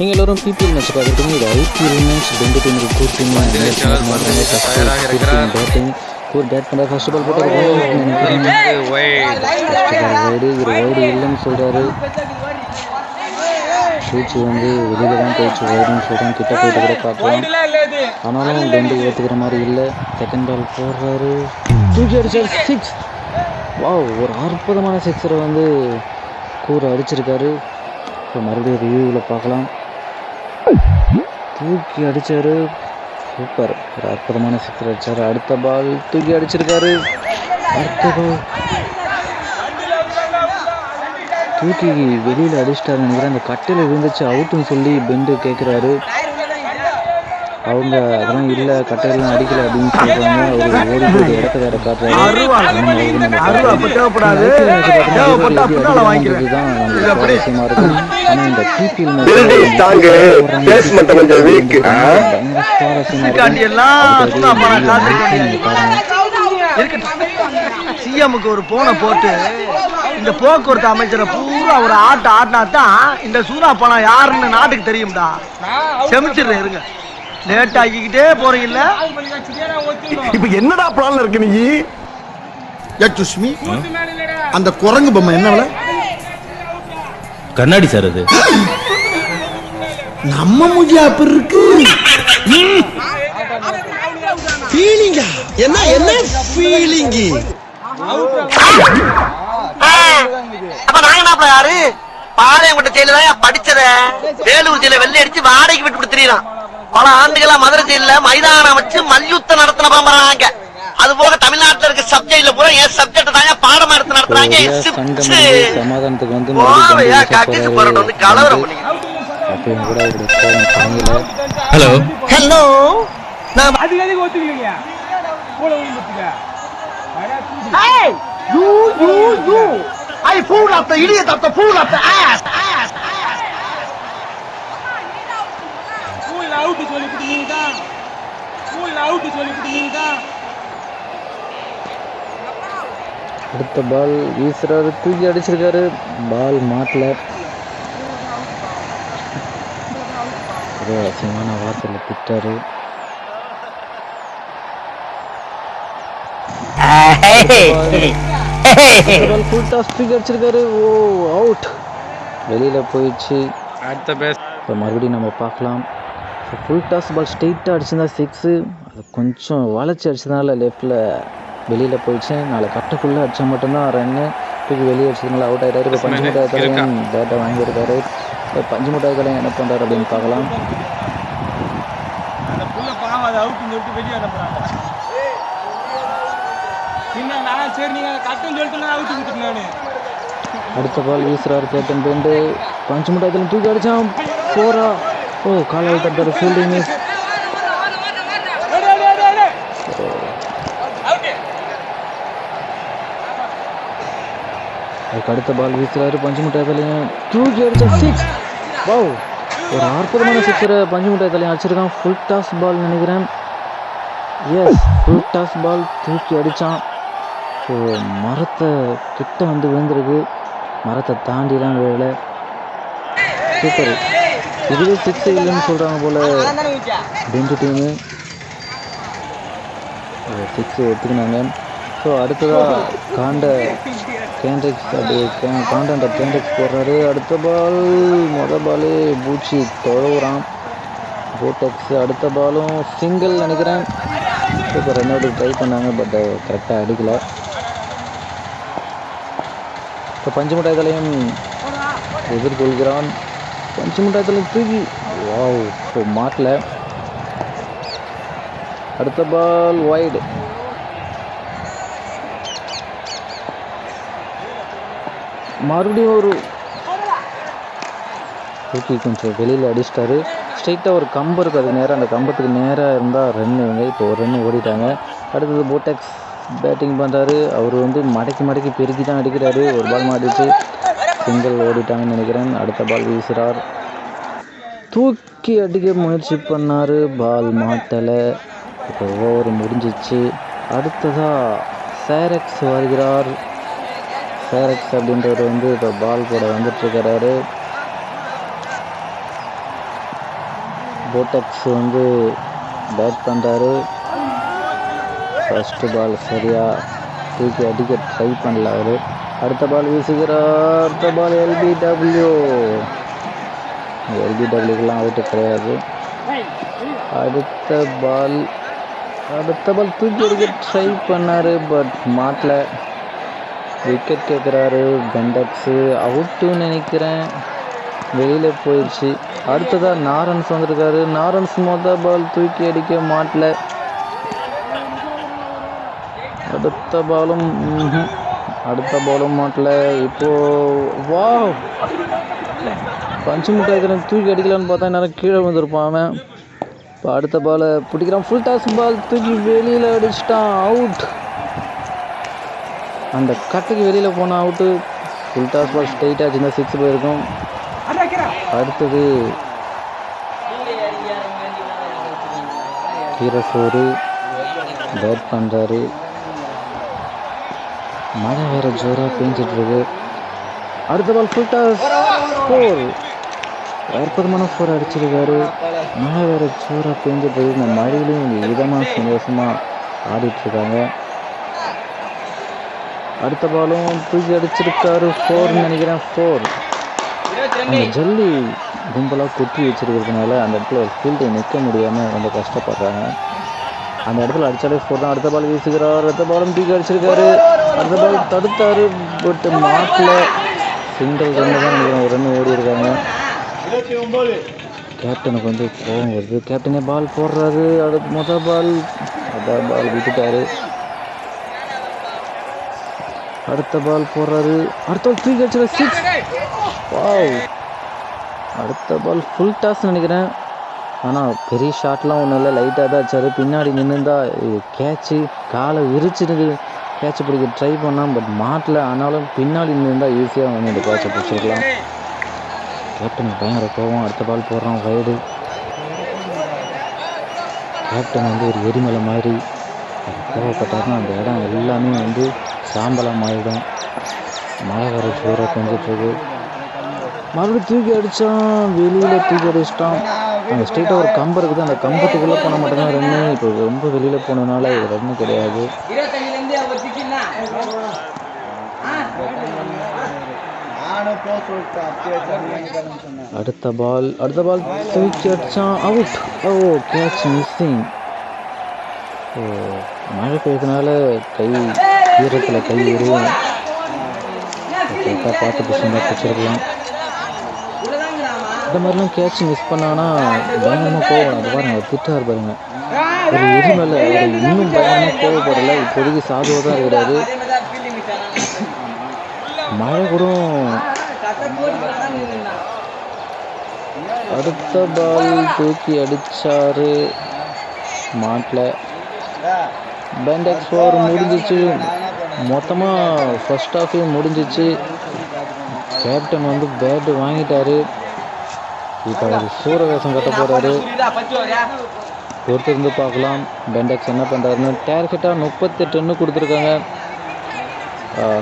நீங்கள் எல்லோரும் BPL match பார்த்துருக்கீங்க இது ஐபிஎல் மேட்ச் ரெண்டு டீமுக்கு கூர் டீம் பேட்டிங் கூர் பேட் பண்ண ஃபர்ஸ்ட் பால் போட்டு வைடு இவர் வைடு இல்லைன்னு சொல்கிறாரு பூச்சி வந்து வெளியில தான் போயிடுச்சு. வைடுன்னு சொல்கிறாங்க கிட்ட போயிட்டு கூட பார்க்கலாம். ஆனாலும் ரெண்டு ஏற்றுக்கிற மாதிரி இல்லை. செகண்ட் பால் போடுறாரு. தூக்கி அடிச்சார். சிக்ஸ் வாவ் ஒரு அற்புதமான சிக்ஸரை வந்து கூர் அடிச்சிருக்காரு. இப்போ மறுபடியும் ரிவ்யூவில் பார்க்கலாம். தூக்கி அடித்தார் சூப்பர். ஒரு அற்புதமான சிக்ஸர் அடித்தார் அடுத்த பால் தூக்கி அடிச்சிருக்காரு. அடுத்த பால் தூக்கி வெளியில் அடிச்சிட்டாரு நினைக்கிறேன். அந்த கட்டையில் விழுந்துச்சு. அவுட்டுன்னு சொல்லி பெண்டு கேட்குறாரு அவங்க அதெல்லாம் இல்லை கட்டையெல்லாம் அடிக்கல அப்படின்னு சொல்றாங்க அவர் ஓடி போய் இடத்த வேற காட்டுறாரு. தான். சுவாரஸ்யமா இருக்கும். ஆனா இந்த ஆ? பயங்கர சுவாரஸ்யமா சிஎம்க்கு ஒரு போனை போட்டு இந்த போக்குவரத்து அமைச்சரை பூரா ஒரு ஆட்ட ஆட்டினா தான் இந்த சூனா பணம் யாருன்னு நாட்டுக்கு தெரியும்டா. செமிச்சிடுறேன் இருங்க. லேட் ஆக்கிக்கிட்டே போறீங்கல்ல இப்ப என்னடா பிளான்ல இருக்கு நீ? ஏ சுஷ்மி அந்த குரங்கு பொம்மை என்ன கண்ணாடி சார் அது. நம்ம மூஞ்சியா அப்படி இருக்கு. ஃபீலிங்கா என்ன என்ன ஃபீலிங் அப்ப நாங்க என்ன யாரு? பாளையங்கோட்டை ஜெயில தான் படிச்சத வேலூர் ஜெயில வெள்ளை அடிச்சு வாடகைக்கு விட்டு கொடுத்துறான் பல ஆண்டுகளா மதுரை ஜெயில மைதானம் வச்சு மல்யுத்தம் நடத்தின பாம்பறாங்க அது போக தமிழ்நாட்டுல இருக்க சப்ஜெக்ட்ல பூரா என் சப்ஜெக்ட் தான் பாடமா எடுத்து நடத்துறாங்க. சமாதானத்துக்கு வந்து வந்து. கலவரம் கூட ஹலோ ஹலோ நான் Hey, you, you, you. I fool the idiot the fool ass, ass. அடுத்த பால் வீசுறாரு தூக்கி அடிச்சிருக்காரு. பால் மாட்டல. ஏதோ அசிங்கமான வார்த்தையில் திட்டாரு. பால் ஃபுல் டாஸ் தூக்கி அடிச்சிருக்காரு. ஓ அவுட் வெளியில போயிடுச்சு. அடுத்த பேஸ் இப்போ மறுபடியும் நம்ம பார்க்கலாம். ஃபுல் டாஸ் பால் ஸ்ட்ரெயிட்டாக அடிச்சிருந்தா சிக்ஸு அது கொஞ்சம் வளைச்சி அடிச்சதுனால லெஃப்டில் வெளியில் போயிடுச்சு. நாளை கட்டுக்குள்ளே அடித்தா மட்டும்தான் ரன்னு தூக்கி வெளியே அடிச்சதுனால அவுட் ஆகிட்டாரு இப்போ பஞ்சு மிட்டாய் தலையன் பேட்டை வாங்கியிருக்காரு. இப்போ பஞ்சு மிட்டாய் தலையன் என்ன பண்ணுறாரு அப்படின்னு பார்க்கலாம். அடுத்த பால் வீசுறாரு கேப்டன் பேண்டு பஞ்சு மிட்டாய் தலையன் தூக்கி அடிச்சான். போரா ஓ காலால் தட்டாரு ஃபீல்டிங் மிஸ் அதுக்கு அடுத்த பால் வீசுறாரு பஞ்சு மிட்டாய் தலையன் தூக்கி எடுத்த சிக்ஸ் வாவ் ஒரு அற்புதமான சிக்ஸரை பஞ்சு மிட்டாய் தலையன் அடிச்சிருக்கான். ஃபுல் டாஸ் பால் நினைக்கிறேன். எஸ் ஃபுல் டாஸ் பால் தூக்கி அடித்தான் ஸோ மரத்தை கிட்ட வந்து விழுந்திருக்கு. மரத்தை தாண்டிலாம் விழல. சூப்பர் இதுவே சிக்ஸ் இல்லைன்னு சொல்கிறாங்க போல். ரெண்டு டீமு சிக்ஸ் எடுத்துக்கினாங்க. ஸோ அடுத்ததாக காண்ட கேண்ட்ரிக்ஸ் அப்படி கே- காண்டன்ற கேண்ட்ரிக்ஸ் போடுறாரு. அடுத்த பால் மொதல் பாலு பூச்சி தொழுவுறான். போட்டெக்ஸ் அடுத்த பாலும் சிங்கிள் நினைக்கிறேன். இப்போ ரன் அவுட் ட்ரை பண்ணாங்க பட் கரெக்டாக அடிக்கல. இப்போ பஞ்சு மிட்டாய் தலையும் எதிர்கொள்கிறான். பஞ்சு மிட்டாய் தூக்கி. வாவ் இப்போ மாட்டல அடுத்த பால் வைடு மறுபடியும் ஒரு தூக்கி கொஞ்சம் வெளியில் அடிச்சிட்டாரு. ஸ்ட்ரைட்டாக ஒரு கம்பம் இருக்குது அது நேராக அந்த கம்பத்துக்கு நேராக இருந்தால் ரன் இவங்க இப்போ ஒரு ரன் ஓடிட்டாங்க. அடுத்தது போட்டெக்ஸ் பேட்டிங் பண்ணுறாரு அவர் வந்து மடக்கி மடக்கி பெருக்கி தான் அடிக்கிறாரு. ஒரு பால் மாட்டிச்சு சிங்கிள் ஓடிட்டாங்கன்னு நினைக்கிறேன். அடுத்த பால் வீசுகிறார் தூக்கி அடிக்க முயற்சி பண்ணார். பால் மாட்டலை. ஓவர் முடிஞ்சிச்சு. அடுத்ததாக சேரக்ஸ் வருகிறார். சேரக்ஸ் அப்படின்றவர் வந்து இப்போ பால் போட வந்துட்டுருக்கிறாரு போட்டக்ஸ் வந்து பேட் பண்ணுறாரு ஃபஸ்ட்டு பால் சரியாக தூக்கி அடிக்க ட்ரை பண்ணல அவர். அடுத்த பால் வீசுகிறார் அடுத்த பால் எல்பிடபிள்யூ எல்பிடபிள்யூக்கெல்லாம் அவுட்டு கிடையாது. அடுத்த பால் அடுத்த பால் தூக்கி அடிக்க ட்ரை பண்ணார் பட் மாட்டல. விக்கெட் கேட்குறாரு பெண்டக்ஸு அவுட்டுன்னு நினைக்கிறேன். வெளியில் போயிடுச்சு அடுத்ததாக நாரன்ஸ் வந்திருக்காரு. நாரன்ஸ் மொதல் பால் தூக்கி அடிக்க மாட்டல. அடுத்த பாலும் அடுத்த பாலும் மாட்டல. இப்போ வா பஞ்சு மிட்டாய்க்கிறேன் தூக்கி அடிக்கலான்னு பார்த்தா நேரம் கீழே வந்திருப்பான் அவன். இப்போ அடுத்த பாலை பிடிக்கிறான். ஃபுல் டாஸ் பால் தூக்கி வெளியில் அடிச்சிட்டான். அவுட் அந்த கட்டுக்கு வெளியில் போன அவுட்டு ஃபுல் டாஸ் பால் ஸ்ட்ரைட்டாக சின்ன சிக்ஸ் போயிருக்கும். அடுத்தது கீரசோறு பேட் பண்ணுறாரு மழை வேற ஜோராக பெஞ்சிட்ருக்கு அடுத்த பால் ஃபுல் ஸ்கோர் ஃபோர் அற்புதமான ஃபோர் அடிச்சிருக்காரு. மழை வேற ஜோராக பெஞ்சிட்டு இந்த மழையிலையும் இதமாக சந்தோஷமாக ஆடிட்டுருக்காங்க. அடுத்த பாலும் தூக்கி அடிச்சிருக்காரு. ஃபோர்னு நினைக்கிறேன் ஃபோர் அந்த ஜல்லி கும்பலாக கொட்டி வச்சிருக்கிறதுனால அந்த இடத்துல ஒரு ஃபீல்டை நிற்க முடியாமல் ரொம்ப கஷ்டப்படுறாங்க. அந்த இடத்துல அடித்தாலே ஃபோர் தான். அடுத்த பால் வீசுகிறார். அடுத்த பாலும் தூக்கி அடிச்சிருக்காரு. அடுத்த பால் தடுத்தாரு பட் மாட்டில் சிங்கிள் ரன் தான் நினைக்கிறேன் ஒரு ரன் ஓடி இருக்காங்க. கேப்டனுக்கு வந்து கோபம் வருது. கேப்டனே பால் போடுறாரு. அடுத்த மொதல் பால் மொதல் பால் விட்டுட்டாரு. அடுத்த பால் போடுறாரு. அடுத்த பால் தூக்கி அடிச்சிட சிக்ஸ் வாவ் அடுத்த பால் ஃபுல் டாஸ் நினைக்கிறேன். ஆனால் பெரிய ஷாட்லாம் ஒன்றும் இல்லை. லைட்டாக தான் அடிச்சாரு. பின்னாடி நின்றுந்தா கேட்சு காலை விரிச்சிட்டு பேச்சை பிடிக்க ட்ரை பண்ணான் பட் மாட்டில். ஆனாலும் பின்னாடி இருந்தால் ஈஸியாக வந்து இந்த கேட்சை பிடிச்சிருக்கலாம். கேப்டன் பயங்கர கோவம். அடுத்த பால் போடுறான் வயது கேப்டன் வந்து ஒரு எரிமலை மாதிரி. அவர் கோவப்பட்டாருன்னா அந்த இடம் எல்லாமே வந்து சாம்பலாக மாறிடும். மழை வர ஜோராக பெஞ்சிட்ருக்கு மறுபடியும் தூக்கி அடித்தான் வெளியில் தூக்கி அடிச்சிட்டான். அங்கே ஸ்ட்ரெயிட்டாக ஒரு கம்பு இருக்குது அந்த கம்பத்துக்குள்ளே போனால் மட்டும்தான் ரன்னு இப்போ ரொம்ப வெளியில் போனதுனால இது ரன்னு கிடையாது அடுத்த பால் அடுத்த பால் தூக்கி அடிச்சான் அவுட் ஓ கேட்ச் மிஸ்ஸிங் ஓ மழை பெய்யறதுனால கை ஈரத்தில் கை எரியும் பார்த்து பிடிச்சிருக்கலாம் இந்த மாதிரிலாம் கேட்ச் மிஸ் பண்ணான்னா பயங்கரமாக கோவம் அது பாருங்க அவர் திட்டார் பாருங்க. ஒரு எரிமலை அவர் இன்னும் பயங்கரமாக கோவப்படலை. இப்போதைக்கு சாதுவாக தான் இருக்கிறாரு. மழை கூட அடுத்த பால் தூக்கி அடிச்சாரு. மாட்டில். பெண்டெக்ஸ் ஃபோர் முடிஞ்சிச்சு. மொத்தமாக ஃபர்ஸ்ட் ஹாஃபே முடிஞ்சிச்சு. கேப்டன் வந்து பேட்டு வாங்கிட்டாரு. இப்போ அவர் சூரவேசம் கட்ட போகிறாரு பொறுத்திருந்து பார்க்கலாம். பெண்டக்ஸ் என்ன பண்ணுறாருன்னு டேர்கெட்டாக முப்பத்தெட்டு ரன்னு கொடுத்துருக்காங்க.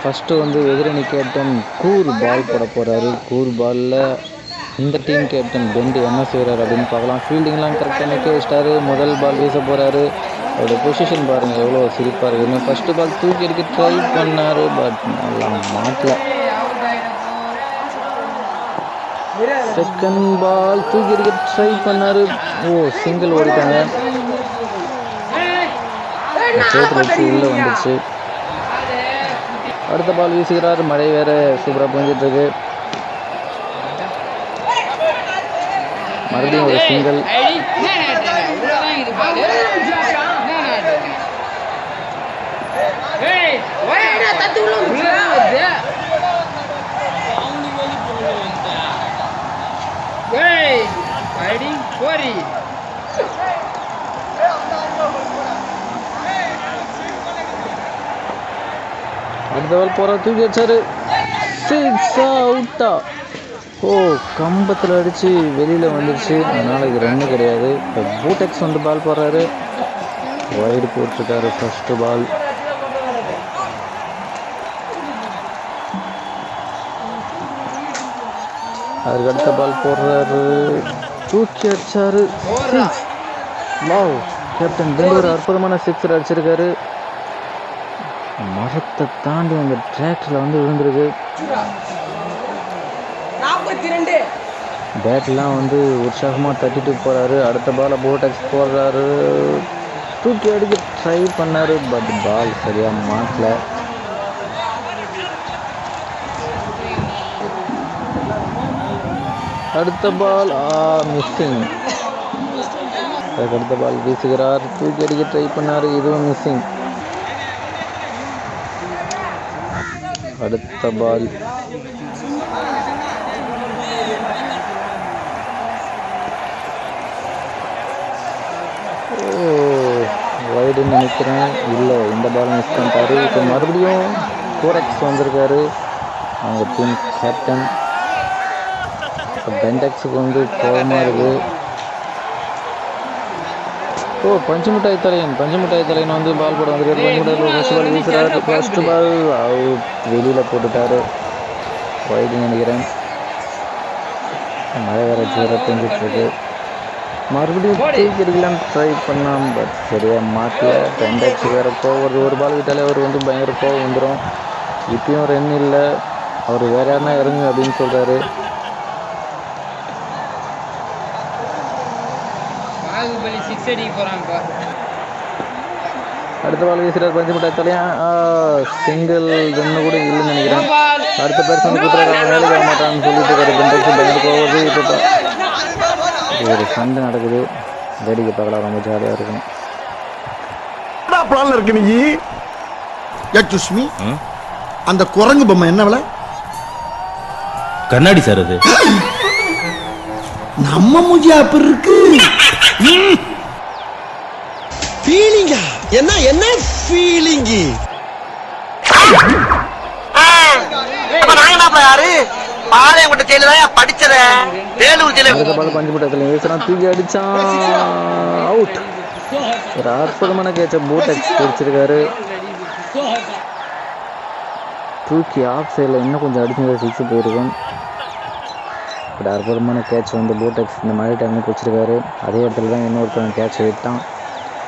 ஃபஸ்ட்டு வந்து எதிரணி கேப்டன் கூர் பால் போட போகிறாரு கூர் பாலில் இந்த டீம் கேப்டன் பெண்டு என்ன செய்கிறாரு அப்படின்னு பார்க்கலாம். ஃபீல்டிங்லாம் கரெக்டாக நிற்க வச்சிட்டாரு. முதல் பால் வீச போகிறாரு அவரோட பொசிஷன் பாருங்கள் எவ்வளோ சிரிப்பாக இருக்குன்னு. ஃபஸ்ட்டு பால் தூக்கி எடுக்க ட்ரை பண்ணார் பட் நல்லா மாட்டல. செகண்ட் பால் தூக்கி எடுக்க ட்ரை பண்ணார். ஓ சிங்கிள் ஓடிட்டாங்க. உள்ளே வந்துச்சு. அடுத்த பால் வீசுகிறார். மழை வேற சூப்பராக பெஞ்சிட்டு இருக்கு மறுபடியும் ஒரு சிங்கிள் போரி அடுத்த பால் போகிற தூக்கி வச்சாரு சிக்ஸ் அவுட்டா ஓ கம்பத்தில் அடித்து வெளியில் வந்துருச்சு அதனால் இது ரன்னு கிடையாது இப்போ பூடெக்ஸ் வந்து பால் போடுறாரு வைடு போட்டிருக்காரு ஃபஸ்ட்டு பால் அதுக்கு அடுத்த பால் போடுறாரு தூக்கி அடிச்சாரு வாவ். கேப்டன் பெங்களூர் அற்புதமான சிக்ஸர் அடிச்சிருக்காரு. மரத்தை தாண்டி அந்த டிராக்டரில் வந்து விழுந்திருக்கு. பேட்லாம் வந்து உற்சாகமாக தட்டிட்டு போகிறாரு அடுத்த பாலை போட்டக்ஸ் போடுறாரு. தூக்கி அடிக்க ட்ரை பண்ணாரு பட் பால் சரியாக மாட்டல. அடுத்த பால் ஆ மிஸ்ஸிங் அதுக்கு அடுத்த பால் வீசுகிறார். தூக்கி அடிக்க ட்ரை பண்ணார். இதுவும் மிஸ்ஸிங் அடுத்த பால் ஓ வைடுன்னு நினைக்கிறேன். இல்லை இந்த பால் மிஸ் பண்ணிட்டாரு. இப்போ மறுபடியும் கோரக்ஸ் வந்திருக்காரு. அவங்க டீம் கேப்டன் பெண்டெக்ஸுக்கு வந்து கோபமாக இருக்குது ஓ பஞ்சு மிட்டாய் தலையன். பஞ்சு மிட்டாய் தலையன் வந்து பால் போட வந்திருக்காரு. பஞ்சு மிட்டாய் ஃபர்ஸ்ட் பால் வீசுறாரு. ஃபர்ஸ்ட் பால் வெளியில் போட்டுட்டாரு. வைடு நினைக்கிறேன். மழை வேற ஜோர பெஞ்சிட்ருக்கு மறுபடியும் தூக்கி ட்ரை பண்ணான் பட் சரியாக மாட்டல. பெண்டெக்ஸ் வேறு கோவம் ஒரு ஒரு பால் விட்டாலே அவர் வந்து பயங்கர கோவம் வந்துடும் இப்பயும் ரன் இல்லை. அவர் வேற யாருன்னா இறங்கு அப்படின்னு சொல்கிறாரு பாகுபலி சிக்ஸ் அடிக்க போறாங்க அடுத்த பால் வீசுறாரு பஞ்சு மிட்டாய் தலையா சிங்கிள் ரன்னு கூட இல்லைன்னு நினைக்கிறேன். அடுத்த பேர்சன் கொடுத்துருக்காங்க வேலைக்கு வர மாட்டான்னு சொல்லிட்டு இருக்காரு. பெண்டெக்ஸ் இப்போ ஒரு சண்டை நடக்குது. வேடிக்கை பார்க்கலாம். ரொம்ப ஜாலியாக இருக்கும் பிளான்ல இருக்கு நீ? Excuse me? அந்த குரங்கு பொம்மை என்ன விலை? கண்ணாடி சார் அது. நம்ம மூஞ்சி அப்படி இருக்கு. என்ன என்ன ஃபீலிங் யாரு? பாளையங்கோட்டை ஜெயில தான் படிச்சத. வேலூர் பஞ்சு தூக்கி அடிச்சான். அவுட் ஒரு அற்புதமான கேட்ச பூட்டெக்ஸ் பிடிச்சிருக்காரு. தூக்கி ஆஃப் சைடில் இன்னும் கொஞ்சம் அடிச்சு சிக்ஸ் போயிருக்கும். பட் அற்புதமான கேட்ச் வந்து பூட்டெக்ஸ் இந்த மழை டைமில் பிடிச்சிருக்காரு அதே இடத்துல தான் இன்னொருத்தவன் கேட்ச் விட்டான்.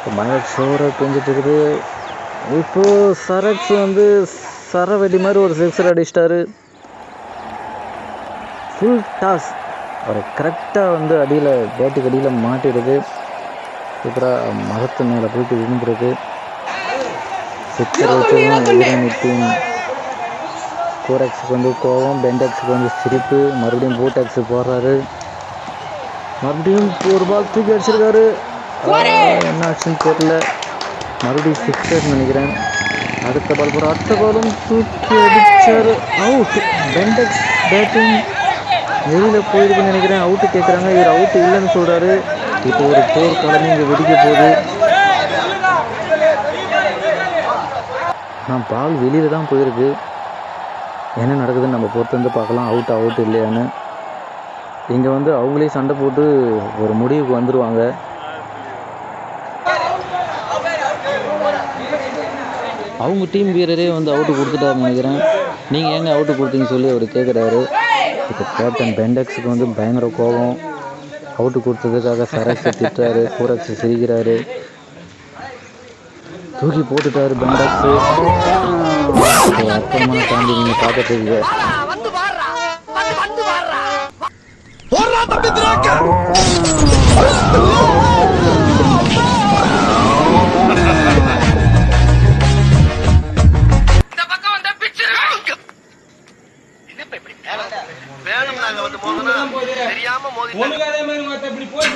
இப்போ மழை ஷோராக பெஞ்சிட்டு இருக்குது இப்போ சரக்ஸ் வந்து சரவெடி மாதிரி ஒரு சிக்ஸர் அடிச்சிட்டாரு. ஃபுல் டாஸ் அவர் கரெக்டாக வந்து அடியில் பேட்டுக்கு அடியில் மாட்டிடுது. சூப்பராக மரத்து மேலே போயிட்டு விழுந்துருக்கு. சிக்ஸர் வச்சதும் கோரக்ஸுக்கு வந்து கோவம் பெண்டெக்ஸுக்கு வந்து சிரிப்பு. மறுபடியும் பூட்டெக்ஸ் போடுறாரு. மறுபடியும் ஒரு பால் தூக்கி அடிச்சிருக்காரு. என்ன ஆச்சுன்னு தெரியல. மறுபடியும் சிக்ஸர் நினைக்கிறேன். அடுத்த பால் போகிற அடுத்த பாலும் தூக்கி அடிச்சார். அவுட் பெண்டக்ஸ் பேட்டிங் வெளியில் போயிருக்குன்னு நினைக்கிறேன். அவுட்டு கேட்குறாங்க இவர் அவுட்டு இல்லைன்னு சொல்கிறாரு இப்போ ஒரு போர் கிளம்பி இங்கே வெடிக்க போகுது. நான் பால் வெளியில் தான் போயிருக்கு. என்ன நடக்குதுன்னு நம்ம பொறுத்து வந்து பார்க்கலாம். அவுட் அவுட் இல்லையான்னு. இங்கே வந்து அவங்களே சண்டை போட்டு ஒரு முடிவுக்கு வந்துடுவாங்க அவங்க டீம் வீரரே வந்து அவுட்டு கொடுத்துட்டாருன்னு நினைக்கிறேன். நீங்கள் ஏங்க அவுட்டு கொடுத்தீங்கன்னு சொல்லி அவர் கேட்குறாரு இப்போ கேப்டன் பெண்டெக்ஸுக்கு வந்து பயங்கர கோபம். அவுட்டு கொடுத்ததுக்காக சரக்ஸ் திட்டுறாரு கூரக்ஸ் சிரிக்கிறாரு. தூக்கி போட்டுட்டாரு பெண்டெக்ஸு அற்புதமான தாண்டி நீங்கள் பார்த்துட்டு இருக்கீங்க. அதே மாதிரி போய்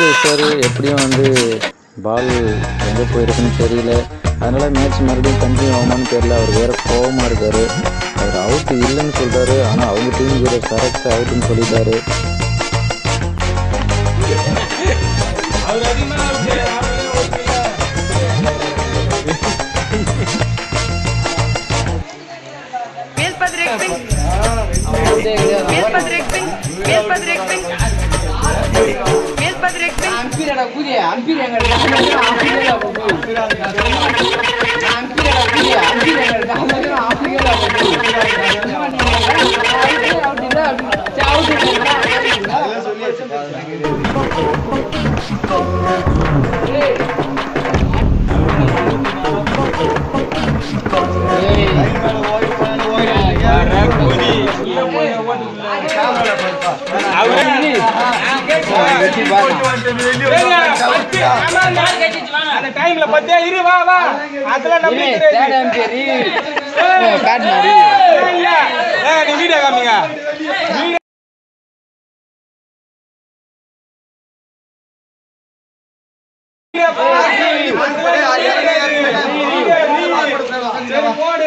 வச்சாரு எப்படியும் வந்து பால் எங்கே போயிருக்குன்னு தெரியல. அதனால் மேட்ச் மறுபடியும் கண்டினியூ ஆகுமான்னு தெரியல. அவர் வேறு கோவமாக இருக்கார். அவர் அவுட்டு இல்லைன்னு சொல்கிறாரு ஆனால் அவங்க டீம் வீரர் கரெக்ட் அவுட்டுன்னு சொல்லிட்டாரு. அவர் அதிகமா Meer padrekping, meer padrekping. Meer padrekping. Ampira da gudia, ampira ngal da hamna ampira da gudia. Ampira da gudia, ampira ngal da hamna ampira da gudia. டைம்ல பத்தியா இரு வா வா அதுல போடு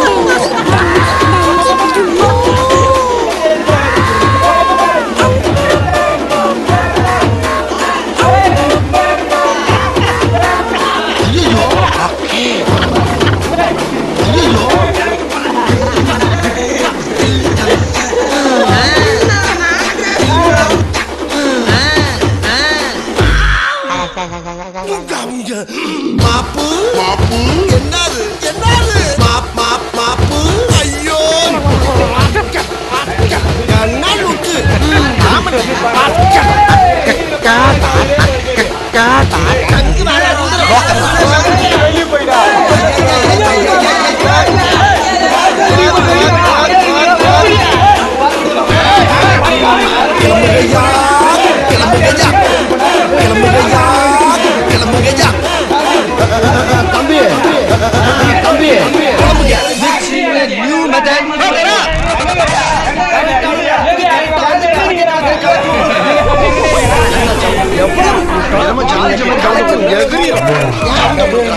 đồng